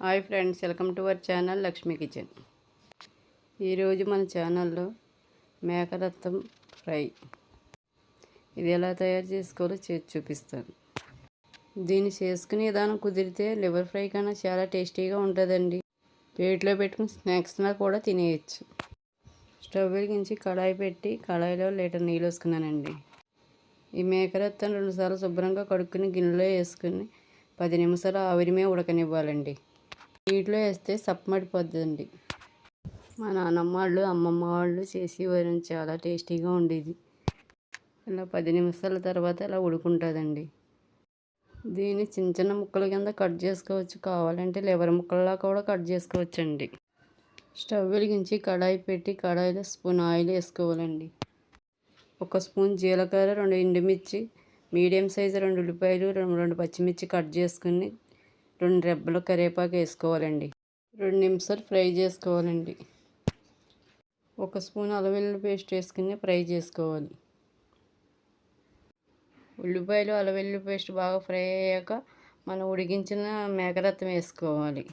Hi friends welcome to our channel Lakshmi kitchen. ఈరోజు మన ఛానల్లో మేకరత్తం ఫ్రై. ఇది ఎలా తయారు చేసుకోవాలో చేసి చూపిస్తాను. దీన్ని చేసుకునే విధానం కుదిరితే లివర్ ఫ్రై కన్నా చాలా టేస్టీగా ఉంటుందండి. ప్లేట్లో పెట్టుకుని స్నాక్స్లా కూడా తినేయచ్చు. స్టవ్ వెలిగించి కడాయి పెట్టి కడాయిలో లీటర్ నీళ్ళు వేసుకున్నానండి. ఈ మేకరత్తం రెండుసార్లు శుభ్రంగా కడుక్కుని గిన్నెలో వేసుకుని పది నిమిషాలు ఆవిరిమే ఉడకనివ్వాలండి. నీటిలో వేస్తే సప్పమడిపోద్దండి. మా నాన్నమ్మ వాళ్ళు అమ్మమ్మ వాళ్ళు చేసేవారు చాలా టేస్టీగా ఉండేది ఇలా పది నిమిషాల తర్వాత ఇలా ఉడుకుంటుందండి. దీన్ని చిన్న చిన్న ముక్కల కింద కట్ చేసుకోవచ్చు. కావాలంటే లివర్ ముక్కల్లా కూడా కట్ చేసుకోవచ్చండి. స్టవ్ వెలిగించి కడాయి పెట్టి కడాయిలో స్పూన్ ఆయిల్ వేసుకోవాలండి. ఒక స్పూన్ జీలకర్ర రెండు ఎండుమిర్చి మీడియం సైజు రెండు ఉల్లిపాయలు రెండు రెండు పచ్చిమిర్చి కట్ చేసుకుని రెండు రెబ్బలు కరివేపాకు వేసుకోవాలండి. రెండు నిమిషాలు ఫ్రై చేసుకోవాలండి. ఒక స్పూన్ అలవెల్లు పేస్ట్ వేసుకుని ఫ్రై చేసుకోవాలి. ఉల్లిపాయలు అలవెల్లు పేస్ట్ బాగా ఫ్రై అయ్యాక మనం ఉడికించిన మేకరత్తం వేసుకోవాలి.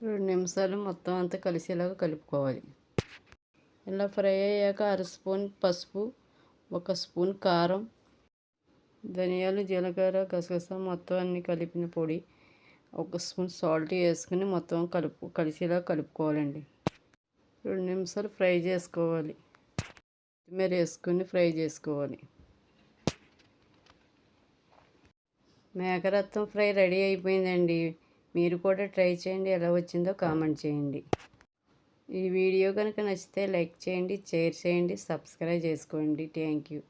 రెండు నిమిషాలు మొత్తం అంతా కలిసేలాగా కలుపుకోవాలి. ఇలా ఫ్రై అయ్యాక అర స్పూన్ పసుపు ఒక స్పూన్ కారం ధనియాలు జీలకర్ర గసగస మొత్తం అన్నీ కలిపిన పొడి ఒక స్పూన్ సాల్ట్ వేసుకుని మొత్తం కలుపు కలిసేలా కలుపుకోవాలండి. రెండు నిమిషాలు ఫ్రై చేసుకోవాలి. కొత్తిమీర వేసుకుని ఫ్రై చేసుకోవాలి. మేకరత్వం ఫ్రై రెడీ అయిపోయిందండి. మీరు కూడా ట్రై చేయండి. ఎలా వచ్చిందో కామెంట్ చేయండి. ఈ వీడియో కనుక నచ్చితే లైక్ చేయండి షేర్ చేయండి సబ్స్క్రైబ్ చేసుకోండి. Thank you.